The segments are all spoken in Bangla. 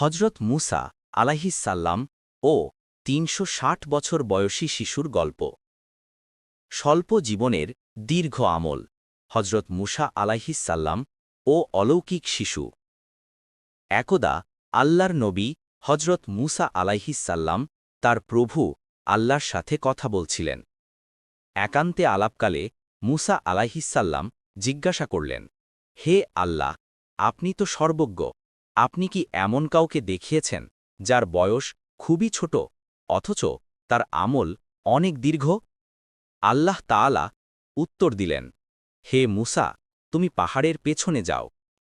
হজরত মুসা আলাহিসাল্লাম ও তিনশো ষাট বছর বয়সী শিশুর গল্প। স্বল্প জীবনের দীর্ঘ আমল হজরত মুসা আলাহিসাল্লাম ও অলৌকিক শিশু। একদা আল্লাহর নবী হজরত মুসা আলাইহিসাল্লাম তার প্রভু আল্লাহর সাথে কথা বলছিলেন। একান্তে আলাপকালে মুসা আলাইহিসাল্লাম জিজ্ঞাসা করলেন, হে আল্লাহ, আপনি তো সর্বজ্ঞ আপনি কি এমন কাউকে দেখিয়েছেন, যার বয়স খুবই ছোট, অথচ তার আমল অনেক দীর্ঘ? আল্লাহ তাআলা উত্তর দিলেন, হে মুসা, তুমি পাহাড়ের পেছনে যাও,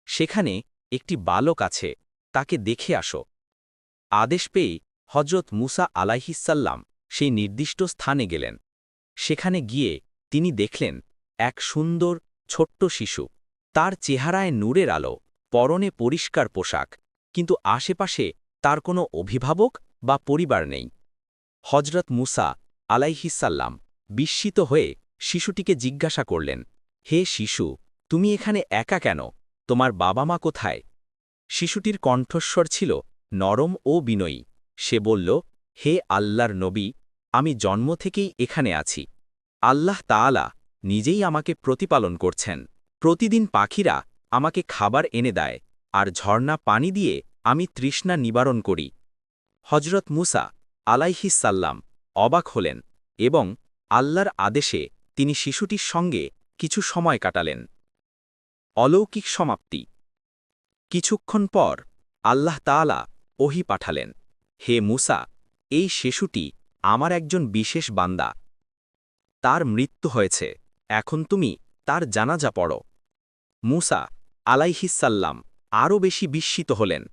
সেখানে একটি বালক আছে, তাকে দেখে আসো। আদেশ পেয়ে হজরত মুসা আলাইহিসাল্লাম সেই নির্দিষ্ট স্থানে গেলেন। সেখানে গিয়ে তিনি দেখলেন এক সুন্দর ছোট্ট শিশু, তার চেহারায় নূরের আলো। পরনে পরিষ্কার পোশাক, কিন্তু আশেপাশে তার কোনো অভিভাবক বা পরিবার নেই। হজরত মুসা আলাইহিসাল্লাম বিস্মিত হয়ে শিশুটিকে জিজ্ঞাসা করলেন, হে শিশু, তুমি এখানে একা কেন? তোমার বাবা মা কোথায়? শিশুটির কণ্ঠস্বর ছিল নরম ও বিনয়ী। সে বলল, হে আল্লাহর নবী, আমি জন্ম থেকেই এখানে আছি। আল্লাহ তাআলা নিজেই আমাকে প্রতিপালন করছেন। প্রতিদিন পাখিরা আমাকে খাবার এনে দেয়, আর ঝর্ণা পানি দিয়ে আমি তৃষ্ণা নিবারণ করি। হজরত মুসা আলাইহিসাল্লাম অবাক হলেন এবং আল্লাহর আদেশে তিনি শিশুটির সঙ্গে কিছু সময় কাটালেন। অলৌকিক সমাপ্তি। কিছুক্ষণ পর আল্লাহ তাআলা ওহি পাঠালেন, হে মুসা, এই শিশুটি আমার একজন বিশেষ বান্দা। তার মৃত্যু হয়েছে, এখন তুমি তার জানাজা পড়ো। মুসা আলাইহিসাল্লাম আরও বেশি বিস্মিত হলেন।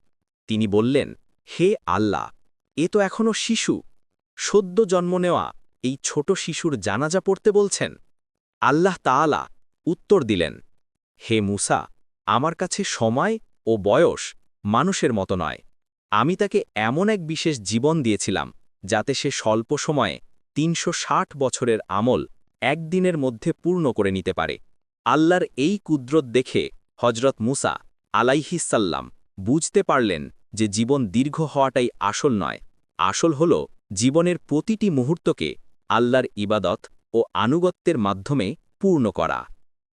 তিনি বললেন, হে আল্লাহ, এ তো এখনও শিশু। সদ্য জন্ম নেওয়া এই ছোট শিশুর জানাজা পড়তে বলছেন? আল্লাহ তাআলা উত্তর দিলেন, হে মুসা, আমার কাছে সময় ও বয়স মানুষের মতো নয়। আমি তাকে এমন এক বিশেষ জীবন দিয়েছিলাম, যাতে সে স্বল্প সময়ে তিনশো ষাট বছরের আমল একদিনের মধ্যে পূর্ণ করে নিতে পারে। আল্লাহর এই কুদরত দেখে হজরত মুসা আলাইহিসাল্লাম বুঝতে পারলেন যে জীবন দীর্ঘ হওয়াটাই আসল নয়। আসল হল জীবনের প্রতিটি মুহূর্তকে আল্লাহর ইবাদত ও আনুগত্যের মাধ্যমে পূর্ণ করা।